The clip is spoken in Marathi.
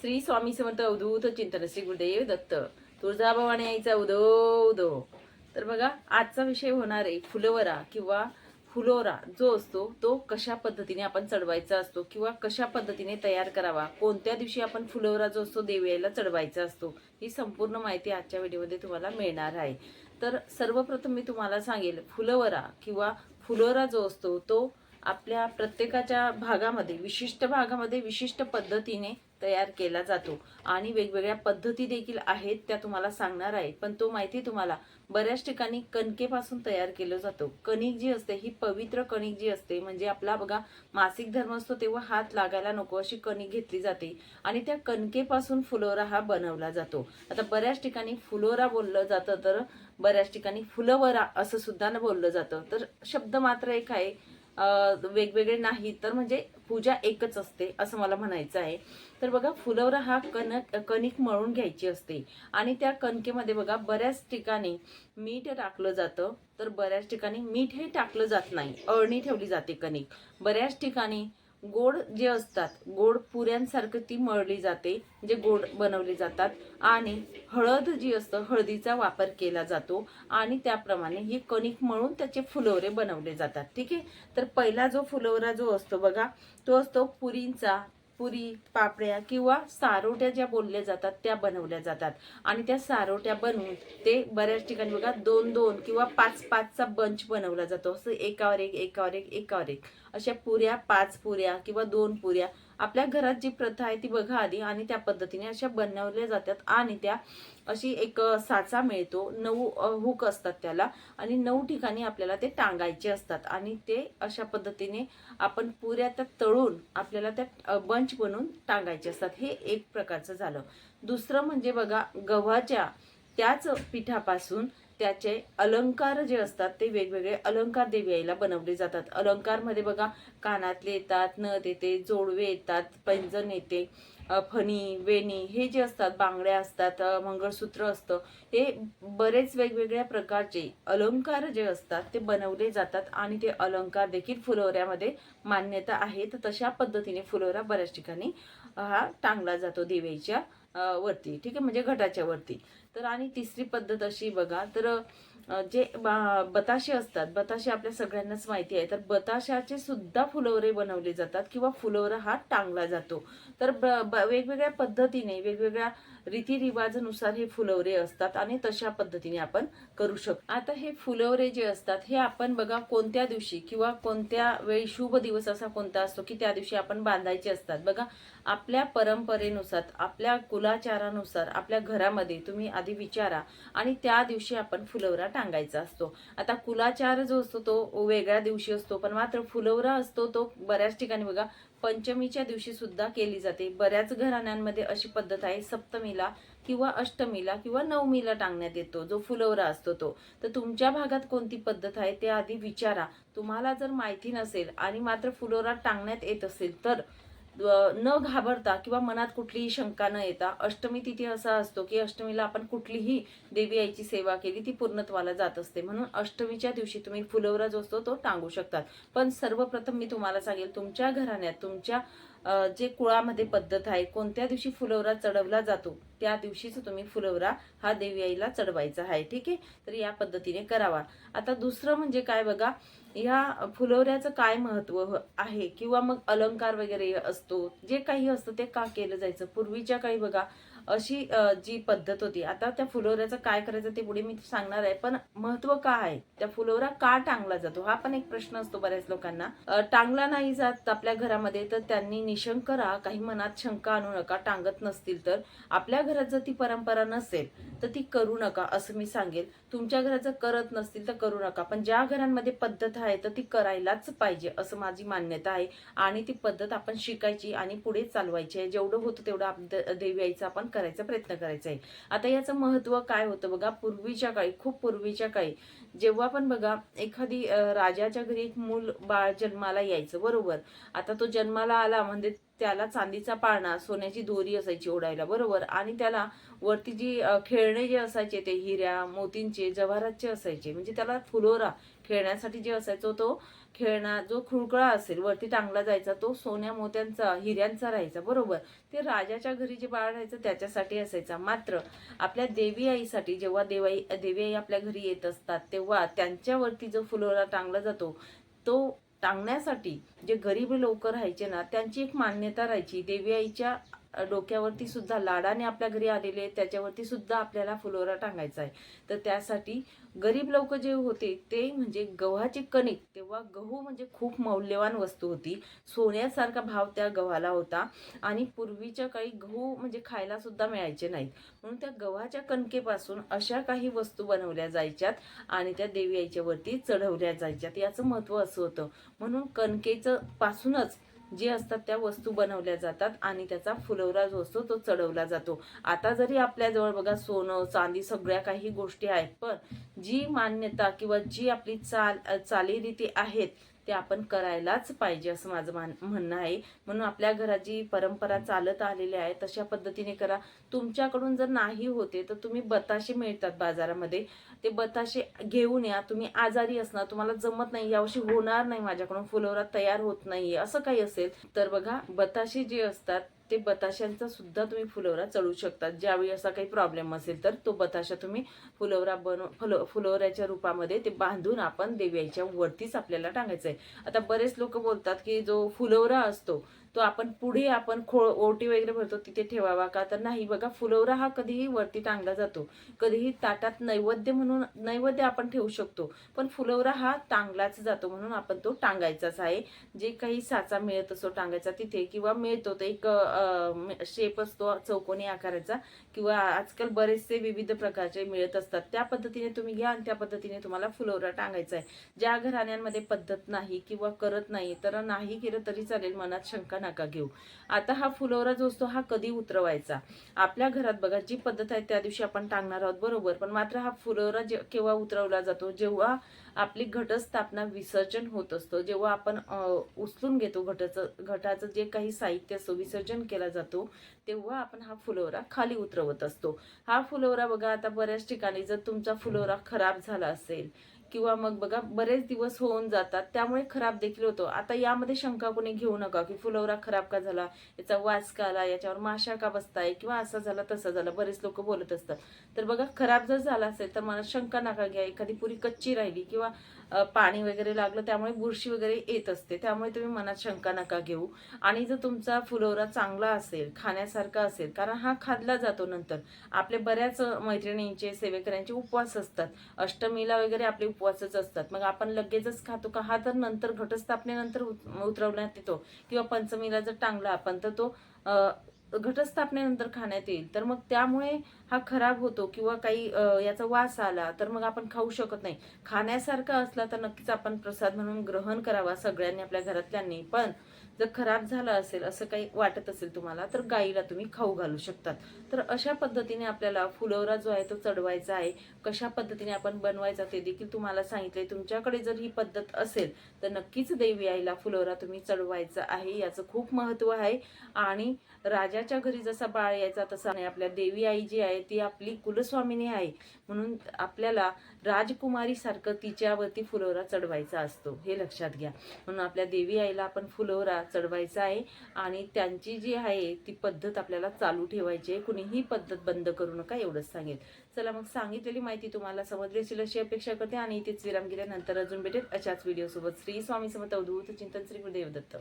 श्री स्वामी समर्थ अवधूत चिंतन श्री गुरुदेव दत्त. तुळजाभवानी आईचा उदो उदो. तर बघा आजचा विषय होणार आहे फुलवरा किंवा फुलोरा. जो असतो तो कशा पद्धतीने आपण चढवायचा असतो किंवा कशा पद्धतीने तयार करावा? कोणत्या दिवशी आपण फुलोरा जो असतो देवयाला चढवायचा असतो? ही संपूर्ण माहिती आजच्या व्हिडिओमध्ये तुम्हाला मिळणार आहे. तर सर्वप्रथम मी तुम्हाला सांगेल फुलवरा किंवा फुलोरा जो असतो तो आपल्या प्रत्येकाच्या भागामध्ये विशिष्ट भागामध्ये विशिष्ट पद्धतीने तयार केला जातो. आणि वेगवेगळ्या पद्धती देखील आहेत त्या तुम्हाला सांगणार आहे पण तो माहिती तुम्हाला बऱ्याच ठिकाणी कणकेपासून तयार केलं जातो. कणिक जी असते ही पवित्र कणिक जी असते म्हणजे आपला बघा मासिक धर्म असतो तेव्हा हात लागायला नको अशी कणिक घेतली जाते. आणि त्या कणकेपासून फुलोरा हा बनवला जातो. आता बऱ्याच ठिकाणी फुलोरा बोललं जातं तर बऱ्याच ठिकाणी फुलवरा असं सुद्धा बोललं जातं. तर शब्द मात्र एक आहे वेगवेगळे नाही तर म्हणजे पूजा एकच असते असं मला म्हणायचं आहे. तर बघा फुलवरा हा कणक कणिक मळून घ्यायची असते. आणि त्या कणकेमध्ये बघा बऱ्याच ठिकाणी मीठ टाकलं जातं तर बऱ्याच ठिकाणी मीठ हे टाकलं जात नाही. अळणी ठेवली जाते कणिक. बऱ्याच ठिकाणी गोड जे असतात गोड पुऱ्यांसारखं ती मळली जाते जे गोड बनवले जातात. आणि हळद जी असतं हळदीचा वापर केला जातो आणि त्याप्रमाणे ही कणिक मळून त्याचे फुलवरे बनवले जातात. ठीक आहे? तर पहिला जो फुलवरा जो असतो बघा तो असतो पुरींचा पुरी पापड्या किंवा सारोट्या ज्या बोलल्या जातात त्या बनवल्या जातात. आणि त्या सारोट्या बनवून ते बऱ्याच ठिकाणी बघा दोन दोन किंवा पाच पाचचा बंच बनवला जातो. असं एकावर एक एकावर एक एकावर एक. अशा पुऱ्या पाच पुऱ्या किंवा दोन पुऱ्या आपल्या घरात जी प्रथा आहे ती बघा आधी आणि त्या पद्धतीने अशा बनवल्या जातात आणि त्या अशी एक साचा मिळतो. नऊ हुक असतात त्याला आणि नऊ ठिकाणी आपल्याला ते टांगायचे असतात आणि ते अशा पद्धतीने आपण पुऱ्या त्या तळून आपल्याला त्या बंच बनवून टांगायचे असतात. हे एक प्रकारचं झालं. दुसरं म्हणजे बघा गव्हाच्या त्याच पिठापासून त्याचे अलंकार जे असतात ते वेगवेगळे अलंकार देवी आईला बनवले जातात. अलंकारमध्ये बघा कानातले येतात नथ येते जोडवे येतात पैंजण येते फणी वेणी हे जे असतात बांगड्या असतात मंगळसूत्र असतं हे बरेच वेगवेगळ्या प्रकारचे अलंकार जे असतात ते बनवले जातात आणि ते अलंकार देखील फुलोऱ्यामध्ये मान्यता आहे. तर तशा पद्धतीने फुलवरा बऱ्याच ठिकाणी हा टांगला जातो देवीच्या वरती. ठीक आहे? म्हणजे घटाच्या वरती. तर आणि तिसरी पद्धत अशी बघा तर जे बा- बताशे असतात बताशे आपल्या सगळ्यांनाच माहिती आहे. तर बताशाचे सुद्धा फुलवरे बनवले जातात किंवा फुलवरा हा टांगला जातो. तर ब- ब- वेगवेगळ्या पद्धतीने वेगवेगळ्या रीतिरिवाजानुसार हे फुलवरे असतात आणि तशा पद्धतीने आपण करू शकतो. आता हे फुलवरे जे असतात हे आपण बघा कोणत्या दिवशी किंवा कोणत्या वेळी शुभ दिवस असा कोणता असतो की त्या दिवशी आपण बांधायचे असतात. बघा आपल्या परंपरेनुसार आपल्या कुलाचारानुसार आपल्या घरामध्ये तुम्ही आधी विचारा आणि त्या दिवशी आपण फुलवरा टांगायचा असतो. आता कुलाचार जो असतो तो वेगळ्या दिवशी असतो पण मात्र फुलवरा असतो तो बऱ्याच ठिकाणी बघा पंचमीच्या दिवशी सुद्धा केली जाते. बऱ्याच घराण्यांमध्ये अशी पद्धत आहे सप्तमीला किंवा अष्टमीला किंवा नवमीला टांगण्यात येतो जो फुलवरा असतो तो. तर तुमच्या भागात कोणती पद्धत आहे? ते आधी विचारा. तुम्हाला जर माहिती नसेल आणि मात्र फुलवरा टांगण्यात येत असेल तर न घाबरता किंवा मनात कुठलीही शंका न येता अष्टमी तिथी असा असतो की अष्टमीला आपण कुठलीही देवी आईची सेवा केली ती पूर्णत्वाला जात असते. म्हणून अष्टमीच्या दिवशी तुम्ही फुलवरा जो असतो तो टांगू शकतात. पण सर्वप्रथम मी तुम्हाला सांगेल तुमच्या घराण्यात तुमच्या जे कुळामध्ये पद्धत आहे कोणत्या दिवशी फुलवरा चढवला जातो त्या दिवशीच तुम्ही फुलवरा हा देवी आईला चढवायचा आहे. ठीक आहे? तर या पद्धतीने करावा. आता दुसरं म्हणजे काय बघा ह्या फुलवऱ्याचं काय महत्त्व आहे? किंवा मग अलंकार वगैरे असतो जे काही असतं ते का केलं जायचं? पूर्वीच्या काही बघा अशी जी पद्धत होती. आता त्या फुलोऱ्याचं काय करायचं ते पुढे मी सांगणार आहे. पण महत्त्व का आहे? त्या फुलोरा का टांगला जातो? हा पण एक प्रश्न असतो बऱ्याच लोकांना. टांगला नाही जात आपल्या घरामध्ये तर त्यांनी निशंक राहा काही मनात शंका आणू नका. टांगत नसतील तर. आपल्या घरात जर ती परंपरा नसेल तर ती करू नका असं मी सांगेल. तुमच्या घरात जर करत नसतील तर करू नका. पण ज्या घरांमध्ये पद्धत आहे तर ती करायलाच पाहिजे असं माझी मान्यता आहे. आणि ती पद्धत आपण शिकायची आणि पुढे चालवायची आहे. जेवढं होतं तेवढं आप- द- देवी आईचं आपण. करायचा प्रयत्न करायचा आहे. आता याचं महत्त्व काय होतं बघा पूर्वीच्या काळी खूप पूर्वीच्या काळी जेव्हा पण बघा एखादी राजाच्या घरी एक मूल बाळ जन्माला यायचं बरोबर. आता तो जन्माला आला म्हणजे त्याला चांदीचा पाळणा सोन्याची दोरी असायची ओढायला बरोबर. आणि त्याला वरती जी खेळणे जे असायचे ते हिऱ्या मोतींचे जवाहरातचे असायचे म्हणजे त्याला फुलोरा खेळण्यासाठी जे असायचो तो खेळणा जो खुळकळा असेल वरती टांगला जायचा तो सोन्या मोत्यांचा हिऱ्यांचा राहायचा बरोबर? ते राजाच्या घरी जे बाळ राहायचं त्याच्यासाठी असायचा. मात्र आपल्या देवी आईसाठी जेव्हा देवाई देवी आई आपल्या घरी येत असतात तेव्हा त्यांच्यावरती जो फुलोरा टांगला जातो तो टांगण्यासाठी जे गरीब लोक राहायचे ना त्यांची एक मान्यता राहायची. देवी आईच्या डोक्यावरती सुद्धा लाडाने आपल्या घरी आलेले आहेत, त्याच्यावरती सुद्धा आपल्याला फुलोरा टांगायचा आहे. तर त्यासाठी गरीब लोक जे होते ते म्हणजे गव्हाची कणिक तेव्हा गहू म्हणजे खूप मौल्यवान वस्तू होती. सोन्यासारखा भाव त्या गव्हाला होता आणि पूर्वीच्या काळी गहू म्हणजे खायला सुद्धा मिळायचे नाहीत. म्हणून त्या गव्हाच्या कणकेपासून अशा काही वस्तू बनवल्या जायच्यात आणि त्या देवी आईच्या वरती चढवल्या जायच्यात. याचं महत्त्व असं होतं. म्हणून कणकेचं पासूनच जे असतात त्या वस्तू बनवल्या जातात आणि त्याचा फुलवरा जो असतो तो चढवला जातो. आता जरी आपल्याजवळ बघा सोनं चांदी सगळ्या काही गोष्टी आहेत पण जी मान्यता किंवा जी आपली चाल चालीरीती आहेत ते आपण करायलाच पाहिजे असं माझं मान म्हणणं आहे. म्हणून आपल्या घरात जी परंपरा चालत आलेली आहे तशा पद्धतीने करा. तुमच्याकडून जर नाही होते तर तुम्ही बताशे मिळतात बाजारामध्ये. ते बताशे घेऊन या. तुम्ही आजारी असणार तुम्हाला जमत नाही यावर्षी होणार नाही माझ्याकडून फुलवरा तयार होत नाही असं काही असेल तर बघा बताशे जे असतात ते बताशांचा सुद्धा तुम्ही फुलवरा चढू शकतात. ज्यावेळी असा काही प्रॉब्लेम असेल तर तो बताशा तुम्ही फुलवरा बनव फुल फुलवऱ्याच्या रूपामध्ये ते बांधून आपण देव्याच्या वरतीच आपल्याला टांगायचं आहे आता बरेच लोक बोलतात की जो फुलवरा असतो तो आपण पुढे आपण खो ओटी वगैरे भरतो तिथे ठेवावा का? तर नाही बघा फुलवरा हा कधीही वरती टांगला जातो. कधीही ताटात नैवेद्य म्हणून नैवेद्य आपण ठेवू शकतो. पण फुलवरा हा टांगलाच जातो म्हणून आपण तो टांगायचाच आहे. जे काही साचा मिळत असतो टांगायचा तिथे किंवा मिळतो तो एक शेप असतो चौकोनी आकाराचा किंवा आजकाल बरेचसे विविध प्रकारचे मिळत असतात. त्या पद्धतीने तुम्ही घ्या आणि त्या पद्धतीने तुम्हाला फुलवरा टांगायचा आहे. ज्या घराण्यांमध्ये पद्धत नाही किंवा करत नाही तर नाही केलं तरी चालेल मनात शंका नका घेऊ. आता हा फुलोरा जो असतो हा कधी उतरवायचा? आपल्या घरात बघा जी पद्धत आहे त्या दिवशी आपण टांगणार आहोत बरोबर. पण मात्र हा फुलोरा जे केव्हा उतरवला जातो जेव्हा आपली घटस्थापना विसर्जन होत असतो जेव्हा आपण उचलून घेतो घटाचं घटाचं जे काही साहित्य असतो विसर्जन केला जातो तेव्हा आपण हा फुलोरा खाली उतरवत असतो. हा फुलोरा बघा आता बऱ्याच ठिकाणी जर तुमचा फुलोरा खराब झाला असेल किंवा मग बघा बरेच दिवस होऊन जातात. त्यामुळे खराब देखील होतो. आता यामध्ये शंका कोणी घेऊ नका की फुलवरा खराब का झाला? याचा वास का आला? याच्यावर माशा का बसताय? किंवा असा झाला तसं झालं. बरेच लोक बोलत असतात. तर बघा खराब जर झाला असेल तर मला शंका नका घ्या. एखादी पुरी कच्ची राहिली किंवा पाणी वगैरे लागलं त्यामुळे बुरशी वगैरे येत असते. त्यामुळे तुम्ही मनात शंका नका घेऊ. आणि जर तुमचा फुलवरा चांगला असेल खाण्यासारखा असेल कारण हा खाल्ला जातो नंतर. आपले बऱ्याच मैत्रिणींचे सेवेकऱ्यांचे उपवास असतात. अष्टमीला वगैरे आपले उपवासच असतात. मग आपण लगेचच खातो का? हा तर नंतर घटस्थापनेनंतर उत- उतरवण्यात येतो. किंवा पंचमीला जर टांगला आपण तर तो घटस्थापनेनंतर खाण्यात येईल. तर मग त्यामुळे हा खराब होतो किंवा काही याचा वास आला तर मग आपण खाऊ शकत नाही. खाण्यासारखा असला तर नक्कीच आपण प्रसाद म्हणून ग्रहण करावा सगळ्यांनी आपल्या घरातल्यांनी. पण जर खराब झाला असेल असं काही वाटत असेल तुम्हाला तर गाईला तुम्ही खाऊ घालू शकतात. तर अशा पद्धतीने आपल्याला फुलवरा जो आहे तो चढवायचा आहे. कशा पद्धतीने आपण बनवायचा ते देखील तुम्हाला सांगितले तुमच्याकडे जर ही पद्धत असेल तर नक्कीच देवी आईला फुलवरा तुम्ही चढवायचा आहे याचं खूप महत्त्व आहे. आणि राजा राजाच्या घरी जसा बाळ यायचा तसा नाही. आपल्या देवी आई जी आहे ती आपली कुलस्वामिनी आहे. म्हणून आपल्याला राजकुमारी सारखं तिच्यावरती फुलोरा चढवायचा असतो. हे लक्षात घ्या. म्हणून आपल्या देवी आईला आपण फुलोरा चढवायचा आहे आणि त्यांची जी आहे ती पद्धत आपल्याला चालू ठेवायची आहे. कुणीही पद्धत बंद करू नका एवढंच सांगेल चला मग सांगितलेली माहिती तुम्हाला समजली असेल अशी अपेक्षा करते. आणि इथेच विराम गेल्यानंतर अजून भेटेल अशाच व्हिडिओसोबत श्री स्वामी समत अवधूत चिंतन श्री गुरुदेव दत्त.